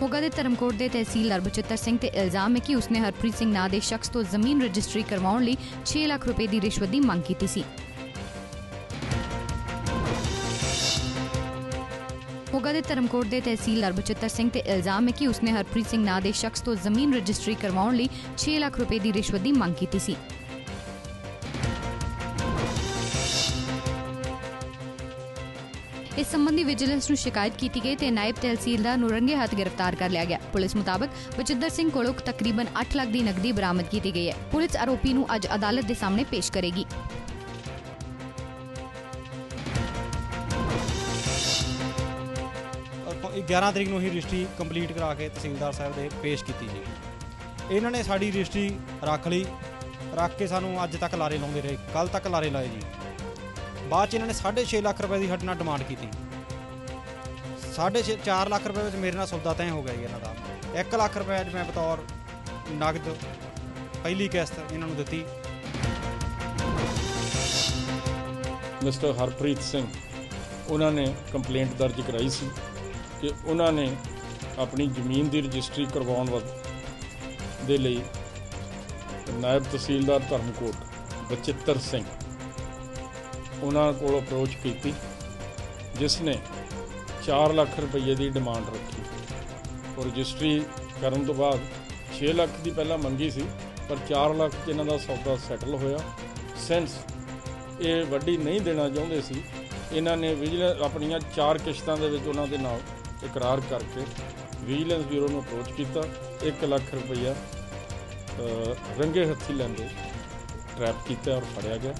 ਮੋਗਾ ਦੇ ਧਰਮਕੋਟ ਦੇ ਤਹਿਸੀਲਦਾਰ ਬਚਿੱਤਰ ਸਿੰਘ ਤੇ ਇਲਜ਼ਾਮ ਹੈ ਕਿ ਉਸਨੇ ਹਰਪ੍ਰੀਤ ਸਿੰਘ ਨਾਂ ਦੇ ਸ਼ਖਸ ਤੋਂ ਜ਼ਮੀਨ ਰਜਿਸਟਰੀ ਕਰਵਾਉਣ ਲਈ 6 ਲੱਖ ਰੁਪਏ ਦੀ ਰਿਸ਼ਵਤ ਦੀ ਮੰਗ ਕੀਤੀ ਸੀ। ਮੋਗਾ ਦੇ ਧਰਮਕੋਟ ਦੇ ਤਹਿਸੀਲਦਾਰ ਬਚਿੱਤਰ ਸਿੰਘ ਤੇ ਇਲਜ਼ਾਮ ਹੈ ਕਿ ਉਸਨੇ ਹਰਪ੍ਰੀਤ ਸਿੰਘ ਨਾਂ ਦੇ ਸ਼ਖਸ ਤੋਂ ਜ਼ਮੀਨ ਰਜਿਸਟਰੀ ਕਰਵਾਉਣ ਲਈ 6 ਲੱਖ ਰੁਪਏ ਦੀ ਰਿਸ਼ਵਤ ਦੀ ਮੰਗ ਕੀਤੀ ਸੀ। ਇਸ ਸੰਬੰਧੀ ਵਿਜੀਲੈਂਸ ਨੂੰ ਸ਼ਿਕਾਇਤ ਕੀਤੀ ਗਈ ਤੇ ਨਾਇਬ ਤਹਿਸੀਲਦਾਰ ਨੂੰ ਰੰਗੇ ਹੱਥ ਗ੍ਰਿਫਤਾਰ ਕਰ ਲਿਆ ਗਿਆ। ਪੁਲਿਸ ਮੁਤਾਬਕ ਬਚਿੱਤਰ ਸਿੰਘ ਕੋਲੋਂ ਤਕਰੀਬਨ 8 ਲੱਖ ਦੀ ਨਕਦੀ ਬਰਾਮਦ ਕੀਤੀ ਗਈ ਹੈ। ਪੁਲਿਸ ਆਰੋਪੀ ਨੂੰ ਅੱਜ ਅਦਾਲਤ ਦੇ ਸਾਹਮਣੇ ਪੇਸ਼ ਕਰੇਗੀ। ਆਪਾਂ ਇਹ 11 ਤਰੀਕ ਨੂੰ ਹੀ ਰਜਿਸਟਰੀ ਕੰਪਲੀਟ ਕਰਾ ਕੇ ਤਹਿਸੀਲਦਾਰ ਸਾਹਿਬ ਦੇ ਪੇਸ਼ ਕੀਤੀ ਜੀ ਇਹਨਾਂ ਨੇ ਸਾਡੀ ਰਜਿਸਟਰੀ ਰੱਖ ਲਈ। ਰੱਖ ਕੇ ਸਾਨੂੰ ਅੱਜ ਤੱਕ ਲਾਰੇ ਲਾਉਂਦੇ ਰਹੇ। ਕੱਲ ਤੱਕ ਲਾਰੇ ਲਾਏ ਜੀ। ਬਾਅਦ ਚ ਇਹਨਾਂ ਨੇ 6.5 ਲੱਖ ਰੁਪਏ ਦੀ ਸਾਡੇ ਨਾਲ ਡਿਮਾਂਡ ਕੀਤੀ। 4.5 4 ਲੱਖ ਰੁਪਏ ਵਿੱਚ ਮੇਰੇ ਨਾਲ ਸੌਦਾ ਤੈਅ ਹੋ ਗਿਆ ਜੀ ਇਹਨਾਂ ਦਾ। 1 ਲੱਖ ਰੁਪਏ ਅੱਜ ਮੈਂ ਬਤੌਰ ਨਗਦ, ਪਹਿਲੀ ਕਿਸ਼ਤ ਇਹਨਾਂ ਨੂੰ ਦਿੱਤੀ। ਮਿਸਟਰ ਹਰਪ੍ਰੀਤ ਸਿੰਘ, ਉਹਨਾਂ ਨੇ ਕੰਪਲੇਂਟ ਦਰਜ ਕਰਾਈ ਸੀ ਕਿ ਉਹਨਾਂ ਨੇ ਆਪਣੀ ਜ਼ਮੀਨ ਦੀ ਰਜਿਸਟਰੀ ਕਰਵਾਉਣ ਵਾ- ਦੇ ਲਈ ਨਾਇਬ ਤਹਿਸੀਲਦਾਰ ਧਰਮਕੋਟ ਬਚਿੱਤਰ ਸਿੰਘ ਉਹਨਾਂ ਕੋਲ ਅਪਰੋਚ ਕੀਤੀ ਜਿਸ ਨੇ 4 ਲੱਖ ਰੁਪਏ ਦੀ ਡਿਮਾਂਡ ਰੱਖੀ। ਉਹ ਰਜਿਸਟਰੀ ਕਰਨ ਤੋਂ ਬਾਅਦ 6 ਲੱਖ ਦੀ ਪਹਿਲਾਂ ਮੰਗੀ ਸੀ, ਪਰ 4 ਲੱਖ 'ਚ ਇਹਨਾਂ ਦਾ ਸੌਦਾ ਸੈਟਲ ਹੋਇਆ। ਸਿੰਸ ਇਹ ਵੱਡੀ ਨਹੀਂ ਦੇਣਾ ਚਾਹੁੰਦੇ ਸੀ, ਇਹਨਾਂ ਨੇ ਵਿਜੀਲੈਂਸ ਆਪਣੀਆਂ ਚਾਰ ਕਿਸ਼ਤਾਂ ਦੇ ਵਿੱਚ ਉਹਨਾਂ ਦੇ ਨਾਲ ਇਕਰਾਰ ਕਰਕੇ ਵਿਜੀਲੈਂਸ ਬਿਊਰੋ ਨੂੰ ਅਪਰੋਚ ਕੀਤਾ। 1 ਲੱਖ ਰੁਪਈਆ ਰੰਗੇ ਹੱਥੀ ਲੈਂਦੇ ਟਰੈਪ ਕੀਤਾ ਔਰ ਫੜਿਆ ਗਿਆ।